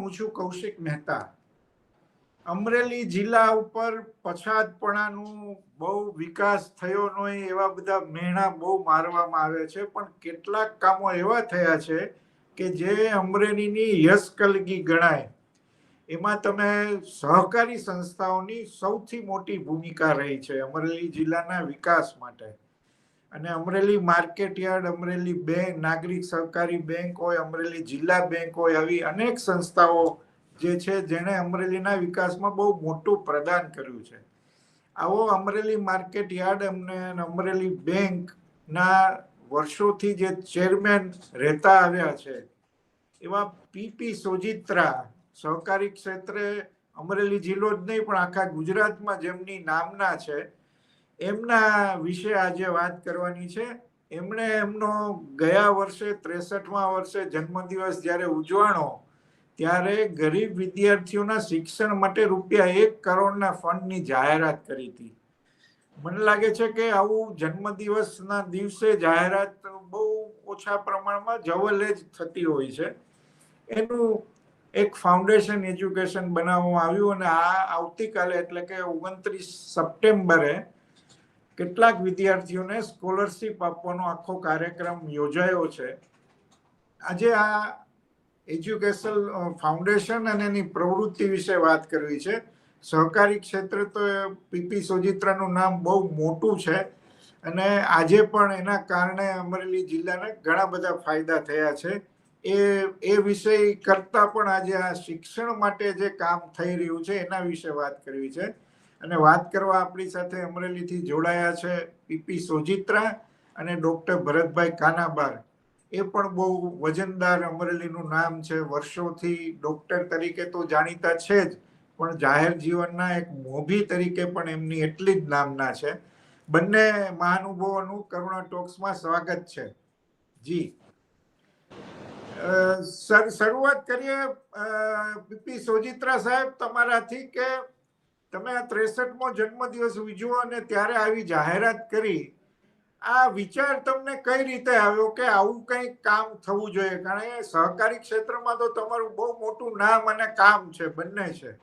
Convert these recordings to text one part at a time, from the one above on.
હું છું કૌશિક મહેતા. અમરેલી જિલ્લા ઉપર પછાતપણાનું બહુ વિકાસ થયો નહીં એવા બધા મહેણા બહુ મારવામાં આવે છે, પણ કેટલાક કામો એવા થયા છે કે જે અમરેલીની યશકલગી ગણાય. એમાં તમે સહકારી સંસ્થાઓની સૌથી મોટી ભૂમિકા રહી છે અમરેલી જિલ્લાના વિકાસ માટે. અને Amreli market yard Amreli bank Nagrik Sahakari bank હોય, અમરેલી જિલ્લા બેંક હોય, આવી અનેક સંસ્થાઓ જે છે, જેણે અમરેલીના વિકાસમાં બહુ મોટું પ્રદાન કર્યું છે. આવો અમરેલી માર્કેટ યાર્ડ અમને અમરેલી બેંકના વર્ષોથી જે ચેરમેન રહેતા આવ્યા છે, એવા પીપી સોજિત્રા સહકારી ક્ષેત્રે અમરેલી જિલ્લો જ નહીં, પણ આખા ગુજરાતમાં જેમની નામના છે એમના વિશે આજે વાત કરવાની છે. એમણે એમનો ગયા વર્ષે ત્રેસઠમાં વર્ષે જન્મદિવસ જ્યારે ઉજવાણો, ત્યારે ગરીબ વિદ્યાર્થીઓના શિક્ષણ માટે રૂપિયા એક કરોડના ફંડની જાહેરાત કરી હતી. મને લાગે છે કે આવું જન્મદિવસના દિવસે જાહેરાત બહુ ઓછા પ્રમાણમાં જવલે જ થતી હોય છે. એનું એક ફાઉન્ડેશન એજ્યુકેશન બનાવવામાં આવ્યું અને આ આવતીકાલે એટલે કે ઓગણત્રીસ સપ્ટેમ્બરે કેટલાક વિદ્યાર્થીઓને સ્કોલરશીપ આપવાનો આખો કાર્યક્રમ યોજાયો છે. આજે આ એજ્યુકેશન ફાઉન્ડેશન અને એની પ્રવૃત્તિ વિશે વાત કરવી છે. સહકારી ક્ષેત્રે તો પીપી સોજિત્રાનું નામ બહુ મોટું છે અને આજે પણ એના કારણે અમરેલી જિલ્લાને ઘણા બધા ફાયદા થયા છે. એ એ વિષય કરતા પણ આજે આ શિક્ષણ માટે જે કામ થઈ રહ્યું છે એના વિશે વાત કરવી છે. અને વાત કરવા આપણી સાથે અમરેલીથી જોડાયા છે પીપી સોજિત્રા અને ડોક્ટર ભરતભાઈ કાનાબાર. એ પણ બહુ વજનદાર અમરેલીનું નામ છે. વર્ષોથી ડોક્ટર તરીકે તો જાણીતા છે જ, પણ જાહેર જીવનના એક મોભી તરીકે પણ એમની એટલી જ નામના છે. બંને મહાનુભાવોનું કરુણા ટોક્સમાં સ્વાગત છે. જી. સર, શરૂઆત કરીએ પીપી સોજિત્રા સાહેબ, તમારાથી કે તમે આ ત્રેસઠમો જન્મદિવસ ઉજવો અને ત્યારે આવી જાહેરાત કરી. આ વિચાર તમને કઈ રીતે આવ્યો કે આવું કંઈક કામ થવું જોઈએ? કારણ કે સહકારી ક્ષેત્રમાં તો તમારું બહુ મોટું નામ અને કામ છે, બંને છે.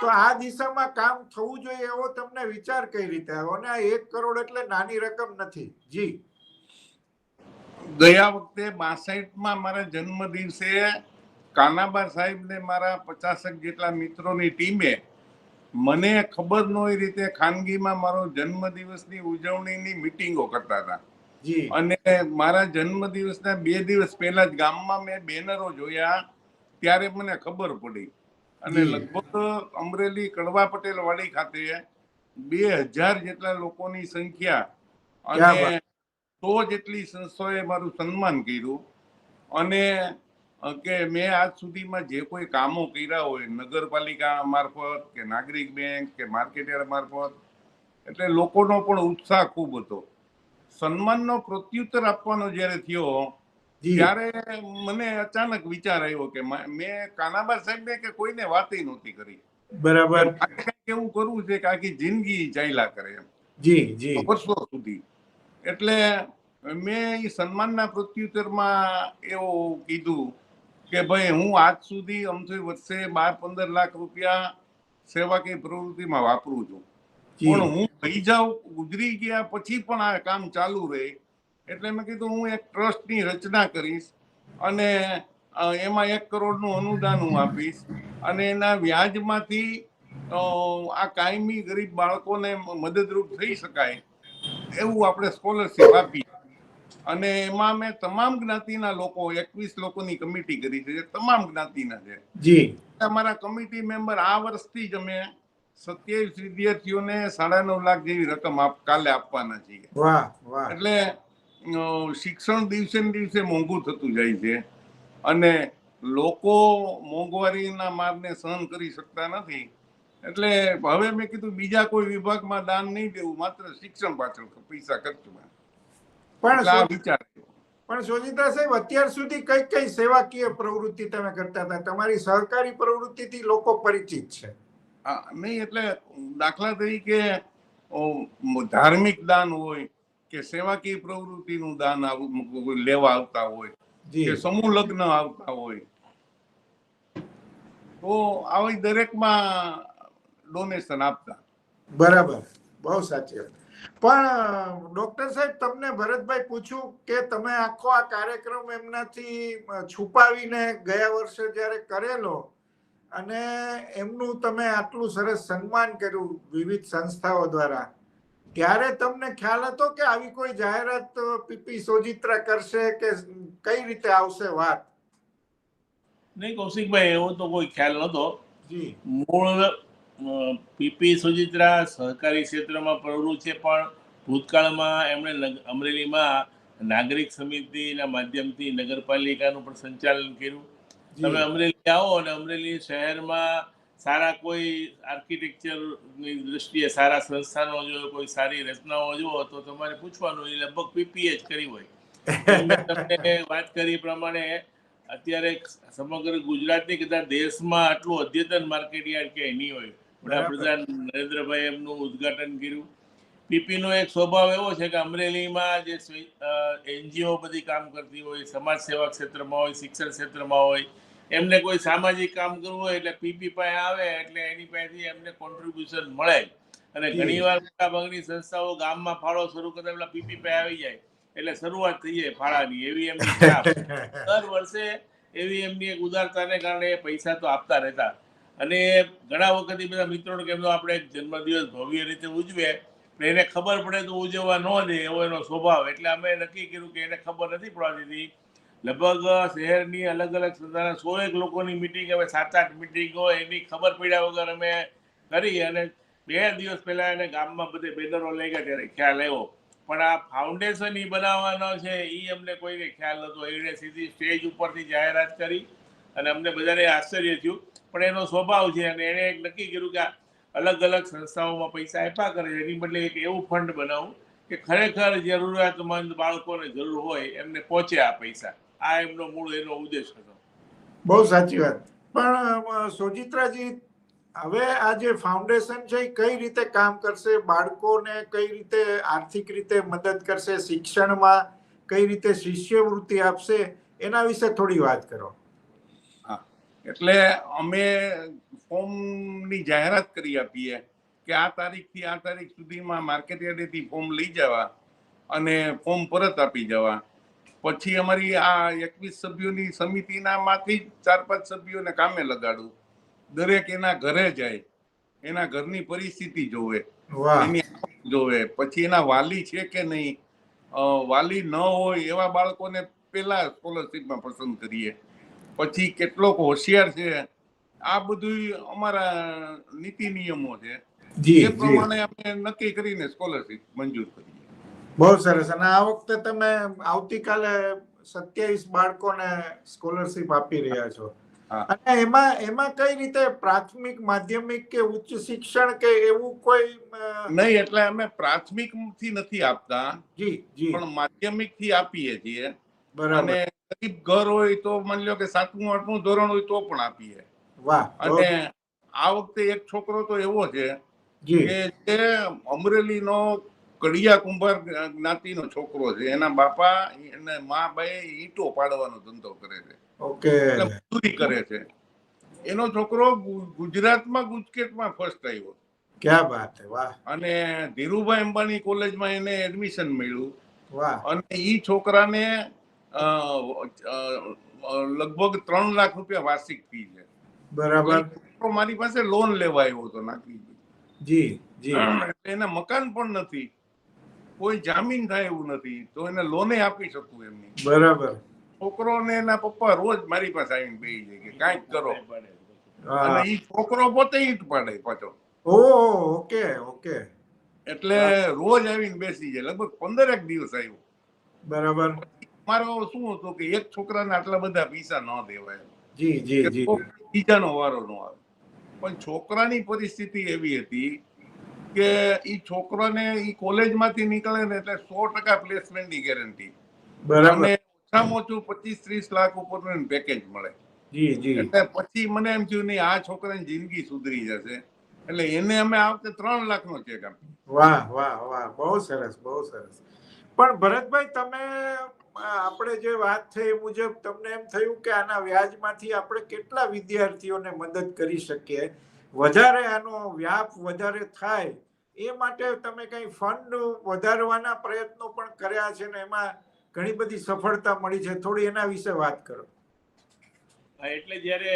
તો આ દિશામાં કામ થવું જોઈએ એવો તમને વિચાર કઈ રીતે આવ્યો? અને આ એક કરોડ એટલે નાની રકમ નથી. જી. ગયા વખતે બાસઠમાં મારા જન્મ દિવસે કાનાબા સાહેબને મારા પચાસક જેટલા મિત્રોની ટીમે મને ખબર ન હોય રીતે ખાનગીમાં મારો જન્મદિવસની ઉજવણીની મિટિંગો કરતા હતા. અને મારા જન્મદિવસના બે દિવસ પહેલા જ ગામમાં મેં બેનરો જોયા ત્યારે મને ખબર પડી. અને લગભગ અમરેલી કડવા પટેલ વાડી ખાતે બે હજાર જેટલા લોકોની સંખ્યા અને સો જેટલી સંસ્થાઓએ મારું સન્માન કર્યું. અને કે મેં આજ સુધીમાં જે કોઈ કામો કર્યા હોય નગરપાલિકા મારફત કે નાગરિક બેંક કે માર્કેટર મારફત એટલે લોકોનો પણ ઉત્સાહ ખૂબ હતો. સન્માનનો પ્રત્યુત્તર આપવાનો જ્યારે થયો ત્યારે મને અચાનક વિચાર આવ્યો કે મેં કાનાબા સાહેબને કે કોઈને વાતય નહોતી કરી. બરાબર. કેવું કરવું છે કે આખી જિંદગી ચાલ્યા કરે એમ. જી જી. વર્ષો સુધી. એટલે મેં એ સન્માનના પ્રત્યુત્તરમાં એવું કીધું કે ભાઈ હું આજ સુધી અમથી વધશે બાર પંદર લાખ રૂપિયા સેવાકીય પ્રવૃત્તિમાં વાપરું છું. પણ હું થઈ જાઉં ગુજરી ગયા પછી પણ આ કામ ચાલુ રહે. એટલે મેં કીધું હું એક ટ્રસ્ટની રચના કરીશ અને એમાં એક કરોડનું અનુદાન હું આપીશ અને એના વ્યાજમાંથી આ કાયમી ગરીબ બાળકોને મદદરૂપ થઈ શકાય એવું આપણે સ્કોલરશીપ આપી અને એમાં મેં તમામ જ્ઞાતિના લોકો એકવીસ લોકોની કમિટી કરી છે તમામ જ્ઞાતિના છે. જી. અમારા કમિટી મેમ્બર આ વર્ષથી જ અમે સત્યાવીસ વિદ્યાર્થીઓને સાડા નવ લાખ જેવી રકમ કાલે આપવાના છીએ. એટલે શિક્ષણ દિવસે ને દિવસે મોંઘું થતું જાય છે. અને લોકો મોંઘવારીના માર્ગને સહન કરી શકતા નથી. એટલે હવે મેં કીધું બીજા કોઈ વિભાગમાં દાન નહીં દેવું માત્ર શિક્ષણ પાછળ પૈસા ખર્ચવા. પણ વિચાર. પણ સોજિતા સાહેબ અત્યાર સુધી કઈ કઈ સેવાકીય પ્રવૃત્તિ તમે કરતા હતા? તમારી સહકારી પ્રવૃત્તિથી લોકો પરિચિત છે. નહીં એટલે દાખલા તરીકે ધાર્મિક દાન હોય કે સેવાકીય પ્રવૃત્તિનું દાન લેવા આવતા હોય કે સમૂહ લગ્ન આવતા હોય. તો આવી દરેકમાં ડોનેશન આપતા. બરાબર. બહુ સાચી વાત. પણ ડોક્ટર સાહેબ તમને ભરતભાઈ પૂછ્યું કે તમે આખો આ કાર્યક્રમ એમનાથી છુપાવીને ગયા વર્ષે જ્યારે કરેલો અને એમનું તમે આટલું સરસ સન્માન કર્યું વિવિધ સંસ્થાઓ દ્વારા ત્યારે તમને ખ્યાલ હતો કે આવી કોઈ જાહેરાત પીપી સોજિત્રા કરશે કે કઈ રીતે આવશે વાત? નહીં કૌશિકભાઈ એવો તો કોઈ ખ્યાલ નહોતો. મૂળ પીપી સુજિત્રા સહકારી ક્ષેત્રમાં પ્રવૃત્ત છે પણ ભૂતકાળમાં એમણે અમરેલીમાં નાગરિક સમિતિના માધ્યમથી નગરપાલિકાનું પણ સંચાલન કર્યું. તમે અમરેલી આવો અને અમરેલી શહેરમાં સારા કોઈ આર્કિટેક્ચરની દ્રષ્ટિએ સારા સંસ્થાનો જો કોઈ સારી રચનાઓ જુઓ તો તમારે પૂછવાનું એ લગભગ પીપીએ જ કરી હોય. તમને વાત કરી પ્રમાણે અત્યારે સમગ્ર ગુજરાતની કદાચ દેશમાં આટલું અદ્યતન માર્કેટ યાર્ડ ક્યાંય નહીં હોય. વડાપ્રધાન નરેન્દ્રભાઈ એમનું ઉદઘાટન કર્યું. પીપીનો એક સ્વભાવ એવો છે કે અમરેલીમાં જે એનજીઓ બધી કામ કરતી હોય સમાજ સેવા ક્ષેત્રમાં હોય શિક્ષણ ક્ષેત્રમાં હોય એમને કોઈ સામાજિક કામ કરવું હોય એટલે પીપી પાસે આવે એટલે એની પાસેથી એમને કોન્ટ્રીબ્યુશન મળે. અને. ઘણીવાર મોટાભાગની સંસ્થાઓ ગામમાં ફાળો શરૂ કરતા પેલા પીપી પાસે આવી જાય. એટલે શરૂઆત થઈ જાય ફાળાની એવી એમની દર વર્ષે એવી એમની એક ઉદારતાને કારણે પૈસા તો આપતા રહેતા. અને ઘણા વખત બધા મિત્રોને કે આપણે જન્મદિવસ ભવ્ય રીતે ઉજવે એને ખબર પડે તો ઉજવવા ન દે એવો એનો સ્વભાવ. એટલે અમે નક્કી કર્યું કે એને ખબર નથી પડતી લગભગ શહેરની અલગ અલગ સંસ્થાના સો એક લોકોની મિટિંગ હવે સાત આઠ મિટિંગ હોય એની ખબર પડ્યા વગર અમે કરી અને બે દિવસ પહેલા એને ગામમાં બધે બેનરો લઈ ગયા ત્યારે ખ્યાલ આવ્યો. પણ આ ફાઉન્ડેશન એ બનાવવાનો છે એ અમને કોઈને ખ્યાલ નહોતો. એણે સીધી સ્ટેજ ઉપરથી જાહેરાત કરી. અને અમને બધાને આશ્ચર્ય થયું. પણ એનો સ્વભાવ છે અને એણે એક નક્કી કર્યું કે અલગ અલગ સંસ્થાઓમાં પૈસા આપ્યા કરે એની બદલે એક એવું ફંડ બનાવું કે ખરેખર જરૂરિયાતમંદ બાળકોને જરૂર હોય એમને પહોંચે આ પૈસા. આ એમનો મૂળ, એનો ઉદ્દેશ હતો. બહુ સાચી વાત. પણ સોજિત્રાજી, હવે આ જે ફાઉન્ડેશન છે એ કઈ રીતે કામ કરશે? બાળકોને કઈ રીતે આર્થિક રીતે મદદ કરશે? શિક્ષણમાં કઈ રીતે શિષ્યવૃત્તિ આપશે? એના વિશે થોડી વાત કરો. એટલે અમે ફોર્મની જાહેરાત કરી આપીએ કે આ તારીખથી આ તારીખ સુધીમાં માર્કેટ યાર્ડેથી ફોર્મ લઈ જવા અને ફોર્મ પરત આપી જવા. પછી અમારી આ એકવીસ સભ્યોની સમિતિના માંથી ચાર પાંચ સભ્યોને કામે લગાડું. દરેક એના ઘરે જાય એના ઘરની પરિસ્થિતિ જોવે જોવે. પછી એના વાલી છે કે નહીં? વાલી ન હોય એવા બાળકોને પેલા સ્કોલરશીપમાં પસંદ કરીએ. પછી કેટલોક હોશિયાર છે. આ બધું અમારા નીતિ નિયમો છે. એ પ્રમાણે અમે નક્કી કરીને સ્કોલરશીપ મંજૂર કરીએ. બહુ સરસ. અને આ વખતે તમે આવતીકાલે સત્યાવીસ બાળકોને સ્કોલરશિપ આપી રહ્યા છો. અને એમાં એમાં કઈ રીતે પ્રાથમિક માધ્યમિક કે ઉચ્ચ શિક્ષણ કે એવું કોઈ નહીં એટલે અમે પ્રાથમિકથી નથી આપતા. જી જી. પણ માધ્યમિકથી આપીએ છીએ. બરાબર. ગરીબ ઘર હોય તો માની લો કે સાતમું આઠમું ધોરણ હોય તો પણ આપીએ. અને આ વખતે એક છોકરો તો એવો છે કે અમરેલી નો કડિયા કુંભાર જ્ઞાતિનો છોકરો છે. એના બાપા અને મા બાએ ઈટો પાડવાનો ધંધો કરે છે. ઓકે. મજૂરી કરે છે. એનો છોકરો ગુજરાતમાં ગુજકેટમાં ફર્સ્ટ આવ્યો. ક્યાં વાત વાહ. અને ધીરુભાઈ અંબાણી કોલેજમાં એને એડમિશન મળ્યું. વાહ. અને ઈ છોકરાને લગભગ ત્રણ લાખ રૂપિયા વાર્ષિક ફી છે. બરાબર. મારી પાસે લોન લેવા આવ્યો હતો નાખી જી જી. એને મકાન પણ નથી. કોઈ જામીન થાય એવું નથી. તો એને લોને આપી શકું એમની. બરાબર. છોકરો ને એના પપ્પા રોજ મારી પાસે આવીને બેસી જાય કે કાંઈક કરો. અને ઈ છોકરો પોતે ઈટ પાડે પાછો. ઓ ઓકે ઓકે. એટલે રોજ આવીને બેસી જાય. લગભગ પંદરેક દિવસ આવ્યો બરાબર. મારો શું હતું કે એક છોકરાને આટલા બધા પૈસા ન દેવાય. જી જી જી. બીજાનો વારો ન આવે. પણ છોકરાની પરિસ્થિતિ એવી હતી કે એ છોકરાને એ કોલેજમાંથી નીકળે ને એટલે સો ટકા પ્લેસમેન્ટની ગેરંટી બરાબર. ઓછામાં ઓછું પચીસ ત્રીસ લાખ ઉપરનું પેકેજ મળે. જી જી. એટલે પછી મને એમ થયું નહીં આ છોકરાની જિંદગી સુધરી જશે. એટલે એને અમે આ વખતે ત્રણ લાખનો ચેક આપ્યો. વાહ વાહ વાહ. બહુ સરસ બહુ સરસ. પણ ભરતભાઈ તમે આપણે જે વાત થઈ મુજબ તમને એમ થયું કે આના વ્યાજમાંથી આપણે કેટલા વિદ્યાર્થીઓને મદદ કરી શકીએ? વધારે આનો વ્યાપ વધારે થાય એ માટે તમે કઈ ફંડ વધારવાના પ્રયત્નો પણ કર્યા છે ને એમાં ઘણી બધી સફળતા મળી છે. થોડી એના વિશે વાત કરો. એટલે જ્યારે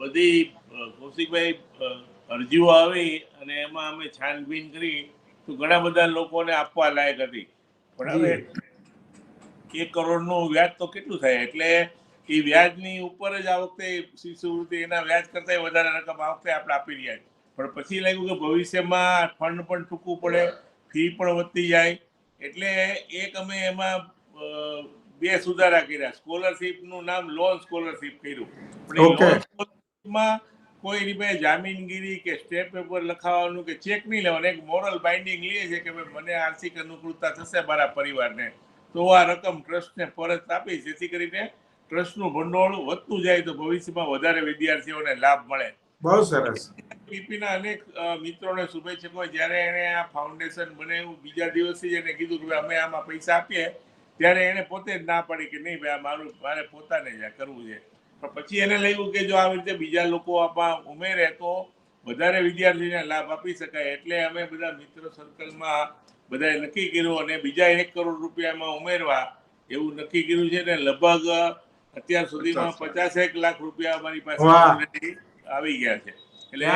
બધી કૌશિકભાઈ અરજીઓ આવી અને એમાં અમે છાનબીન કરી તો ઘણા બધા લોકોને આપવા લાયક હતી. પણ હવે એક કરોડનું વ્યાજ તો કેટલું થાય? એટલે એ વ્યાજની ઉપર જ આ વખતે શિષ્યવૃત્તિ એના વ્યાજ કરતાં વધારે રકમ આ વખતે આપણે આપી રહ્યા છીએ. પણ પછી લાગ્યું કે ભવિષ્યમાં ફંડ પણ ટૂંકવું પડે ફી પણ વધતી જાય. એટલે એક અમે એમાં બે સુધારા કર્યા. સ્કોલરશીપનું નામ લોન સ્કોલરશીપ કર્યું. પણ કોઈ રીતે જામીનગીરી કે સ્ટેપ પેપર લખાવવાનું કે ચેક નહીં લેવાનું. એક મોરલ બાઇન્ડિંગ લે છે કે ભાઈ મને આર્થિક અનુકૂળતા થશે મારા પરિવારને. તો આ રકમ ટ્રસ્ટને પરત આપી જેથી કરીને ટ્રસ્ટનું ભંડોળ વધતું જાય તો ભવિષ્યમાં વધારે વિદ્યાર્થીઓને લાભ મળે. બહુ સરસ. પીપીના અનેક મિત્રોને શુભેચ્છકો જ્યારે એણે આ ફાઉન્ડેશન બનાવ્યું બીજા દિવસે જ એને કીધું કે અમે આમાં પૈસા આપીએ. ત્યારે એને પોતે જ ના પાડી કે નહીં ભાઈ મારું મારે પોતાને જ આ કરવું છે. પણ પછી એને લાગ્યું કે જો આવી રીતે બીજા લોકો આમાં ઉમેરે તો વધારે વિદ્યાર્થીને લાભ આપી શકાય. એટલે અમે બધા મિત્ર સર્કલમાં બધાએ નક્કી કર્યું અને બીજા એક કરોડ રૂપિયામાં ઉમેરવા એવું નક્કી કર્યું છે ને લગભગ અત્યાર સુધીમાં પચાસ પચાસ એક લાખ રૂપિયા અમારી પાસે આવી ગયા છે. એટલે.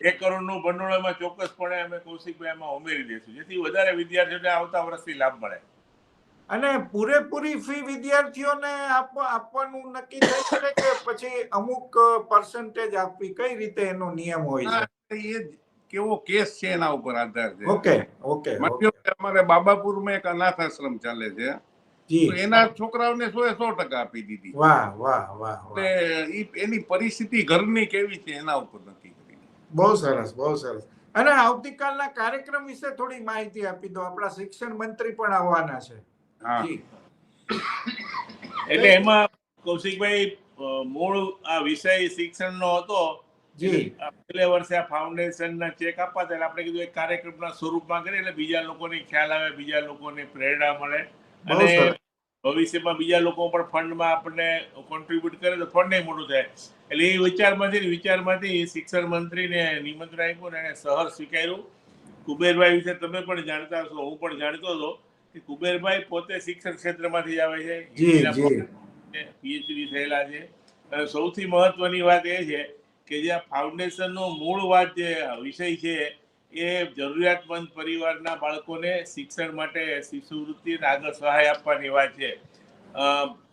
એક કરોડનું ભંડોળ એમાં ચોક્કસપણે અમે કૌશિકભાઈ એમાં ઉમેરી દઈશું જેથી વધારે વિદ્યાર્થીઓને આવતા વર્ષથી લાભ મળે. અને પૂરેપૂરી ફી વિદ્યાર્થીઓને આપવા આપવાનું નક્કી થઈ શકે કે પછી અમુક પર્સન્ટેજ આપવી? કઈ રીતે એનો નિયમ હોય જ. કેવો કેસ છે એના ઉપર આધાર છે? ઓકે ઓકે અમારે બાબાપુરમાં એક અનાથ આશ્રમ ચાલે છે. એના છોકરાઓને સો એ સો ટકા આપી દીધી. વાહ વાહ વાહ એટલે એની પરિસ્થિતિ ઘરની કેવી છે એના ઉપર નક્કી કરી. બહુ સરસ બહુ સરસ. અને આવતીકાલના કાર્યક્રમ વિશે થોડી માહિતી આપી દો. આપણા શિક્ષણ મંત્રી પણ આવવાના છે. એટલે એમાં કૌશિકભાઈ મૂળ આ વિષય શિક્ષણનો હતો. વર્ષે આ ફાઉન્ડેશનના ચેક આપવા ત્યારે આપણે કીધું એક કાર્યક્રમના સ્વરૂપમાં કરીએ એટલે બીજા લોકોને ખ્યાલ આવે બીજા લોકોને પ્રેરણા મળે. અને ભવિષ્યમાં બીજા લોકો પણ ફંડમાં આપણને કોન્ટ્રીબ્યુટ કરે તો ફંડ મોટું થાય. એટલે એ વિચારમાંથી વિચારમાંથી શિક્ષણ મંત્રીને નિમંત્રણ આપ્યું અને સહર સ્વીકાર્યું. કુબેરભાઈ વિશે તમે પણ જાણતા હશો હું પણ જાણતો હતો કે કુબેરભાઈ પોતે શિક્ષણ ક્ષેત્રમાંથી જ આવે છે. પીએચડી થયેલા છે. અને સૌથી મહત્વની વાત એ છે કે જે ફાઉન્ડેશનનો મૂળ વાત જે વિષય છે, એ જરૂરિયાતમંદ પરિવારના બાળકોને શિક્ષણ માટે શિષ્યવૃત્તિને આગળ સહાય આપવાની વાત છે.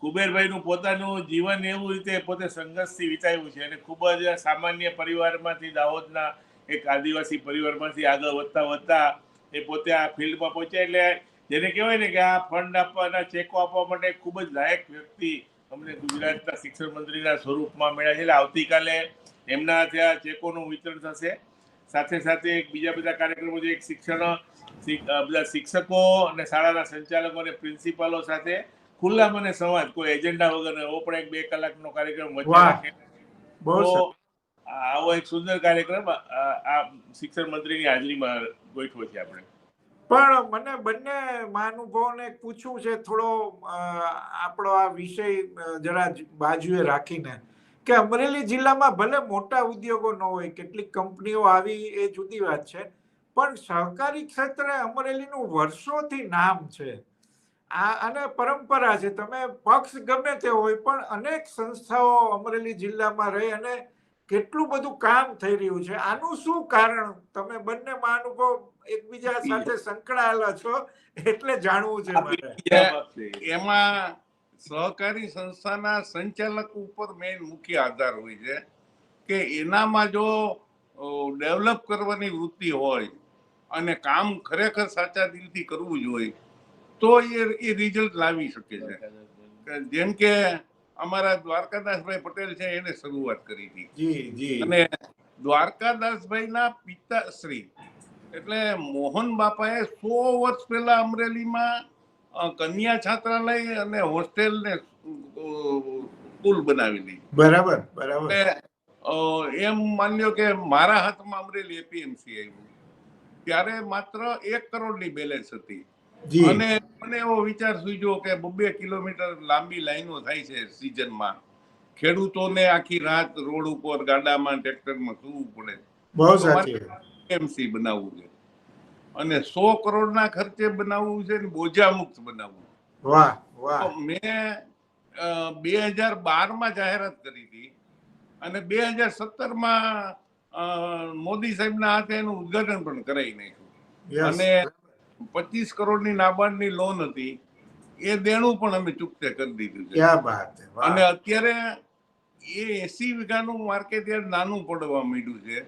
કુબેરભાઈનું પોતાનું જીવન એવું રીતે પોતે સંઘર્ષથી વિતાવ્યું છે અને ખૂબ જ સામાન્ય પરિવારમાંથી દાહોદના એક આદિવાસી પરિવારમાંથી આગળ વધતા વધતા એ પોતે આ ફિલ્ડમાં પહોંચ્યા. એટલે જેને કહેવાય ને કે આ ફંડ આપવાના ચેકો આપવા માટે ખૂબ જ લાયક વ્યક્તિ અમને ગુજરાતના શિક્ષણ મંત્રીના સ્વરૂપમાં મળ્યા છે. એટલે આવતીકાલે એમના ત્યાં ચેકોનું વિતરણ થશે સાથે સાથે બીજા બધા કાર્યક્રમો જે એક શિક્ષણ બધા શિક્ષકો અને શાળાના સંચાલકો અને પ્રિન્સિપાલો સાથે ખુલ્લા મને સંવાદ કોઈ એજન્ડા વગર એવો પણ એક બે કલાકનો કાર્યક્રમ વચ્ચે આવો એક સુંદર કાર્યક્રમ આ શિક્ષણ મંત્રીની હાજરીમાં ગોઠવો છે આપણે. પણ મને બંને મહાનુભાવોને પૂછવું છે થોડો આપણો આ વિષય જરા બાજુએ રાખીને. કે અમરેલી જિલ્લામાં ભલે મોટા ઉદ્યોગો ન હોય કેટલીક કંપનીઓ આવી એ જુદી વાત છે પણ સહકારી ક્ષેત્રે અમરેલીનું વર્ષોથી નામ છે. આ અને પરંપરા છે. તમે પક્ષ ગમે તે હોય પણ અનેક સંસ્થાઓ અમરેલી જિલ્લામાં રહી અને કેટલું બધું કામ થઈ રહ્યું છે. આનું શું કારણ? તમે બંને મહાનુભાવ એકબીજા સાથે સંકળાયેલા છો એટલે જાણવું છે. એમાં સહકારી સંસ્થાના સંચાલક ઉપર મેઇન મુખ્ય આધાર હોય છે કે એનામાં જો ડેવલપ કરવાની વૃત્તિ હોય અને કામ ખરેખર સાચા દિલથી કરવું જોઈએ તો એ એ રિઝલ્ટ લાવી શકે છે. જેમ કે અમારા દ્વારકાદાસભાઈ પટેલ છે એને શરૂઆત કરી હતી. જી જી. અને દ્વારકાદાસભાઈના પિતાશ્રી એટલે મોહન બાપાએ સો વર્ષ પહેલા અમરેલીમાં કન્યા છાત્રાલય અને હોસ્ટેલ ને સ્કૂલ બનાવેલી બરાબર બરાબર. એમ માન્યો કે મારા હાથમાં અમરેલી એપીએમસી આવ્યું. ત્યારે માત્ર એક કરોડની બેલેન્સ હતી. અને મને એવો વિચાર સૂજ્યો કે બબ્બે કિલોમીટર લાંબી લાઈનો થાય છે સિઝનમાં. ખેડૂતોને આખી રાત રોડ ઉપર ગાડામાં ટ્રેક્ટરમાં સુવું પડે. બહુ સાચી. એમસી બનાવવું છે. અને સો કરોડના ખર્ચે બનાવવું છે ને બોજા મુક્ત બનાવવું વાહ વાહ. મેં બે હજાર બારમાં જાહેરાત કરી હતી અને બે હજાર સત્તરમાં મોદી સાહેબના હાથે એનું ઉદ્ઘાટન પણ કરાવી નાખ્યું. અને પચીસ કરોડની નાબાર્ડની લોન હતી. એ દેણું પણ અમે ચૂકતે કરી દીધું છે. અને અત્યારે એ એસી વીઘાનું માર્કેટ યાર્ડ નાનું પડવા માંડ્યું છે.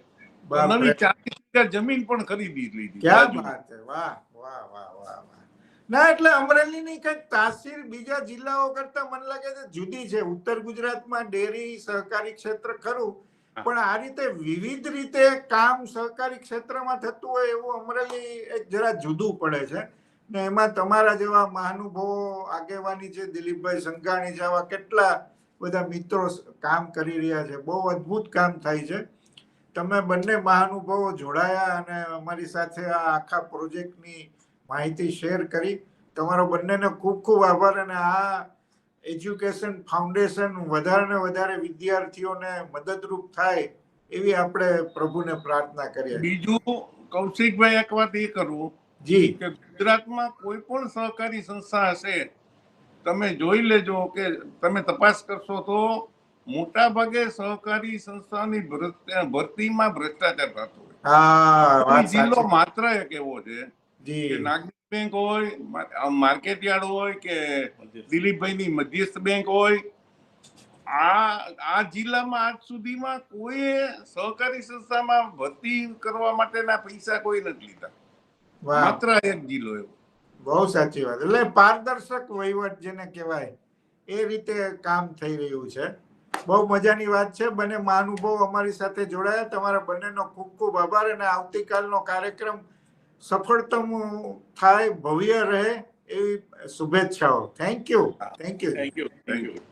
ચાલીસ વીઘા જમીન પણ ખરીદી લીધી. ક્યાં વાત છે? વાહ વાહ વાહ વાહ વાહ. ના એટલે અમરેલીની કંઈક તાસીર બીજા જિલ્લાઓ કરતા મને લાગે છે જુદી છે. ઉત્તર ગુજરાતમાં ડેરી સહકારી ક્ષેત્ર ખરું પણ આ રીતે વિવિધ રીતે કામ સહકારી ક્ષેત્રમાં થતું હોય એવું અમરેલી એક જરા જુદું પડે છે. ને એમાં તમારા જેવા મહાનુભવો આગેવાની છે દિલીપભાઈ સંઘાણી જેવા કેટલા બધા મિત્રો કામ કરી રહ્યા છે. બહુ અદ્ભુત કામ થાય છે. તમે બંને મહાનુભાવો જોડાયા અને અમારી સાથે આ આખા પ્રોજેક્ટની માહિતી શેર કરી. તમારો બંનેને ખૂબ ખૂબ આભાર અને આ એજ્યુકેશન ફાઉન્ડેશન વધારે ને વધારે વિદ્યાર્થીઓને મદદરૂપ થાય એવી આપણે પ્રભુને પ્રાર્થના કરીએ. બીજું કૌશિકભાઈ એક વાત એ કરું જી. કે ગુજરાતમાં કોઈ પણ સહકારી સંસ્થા હશે તમે જોઈ લેજો કે તમે તપાસ કરશો તો મોટા ભાગે સહકારી સંસ્થાની ભરત- ભરતીમાં ભ્રષ્ટાચાર થતો હોય. જિલ્લો માત્ર એક એવો છે કે નાગરિક બેંક હોય મા- માર્કેટ યાર્ડ હોય કે દિલીપભાઈની મધ્યસ્થ બેંક હોય આ આ જિલ્લામાં આજ સુધીમાં કોઈ સહકારી સંસ્થામાં ભરતી કરવા માટેના પૈસા કોઈ નથી લીધા. માત્ર એક જિલ્લો એવો. બહુ સાચી વાત. એટલે પારદર્શક વહીવટ જેને કહેવાય એ રીતે કામ થઈ રહ્યું છે. બહુ મજાની વાત છે. બંને મહાનુભાવ અમારી સાથે જોડાયા. તમારા બંનેનો ખૂબ ખૂબ આભાર અને આવતીકાલનો કાર્યક્રમ સફળતમ થાય, ભવ્ય રહે એવી શુભેચ્છાઓ. Thank you thank you thank you thank you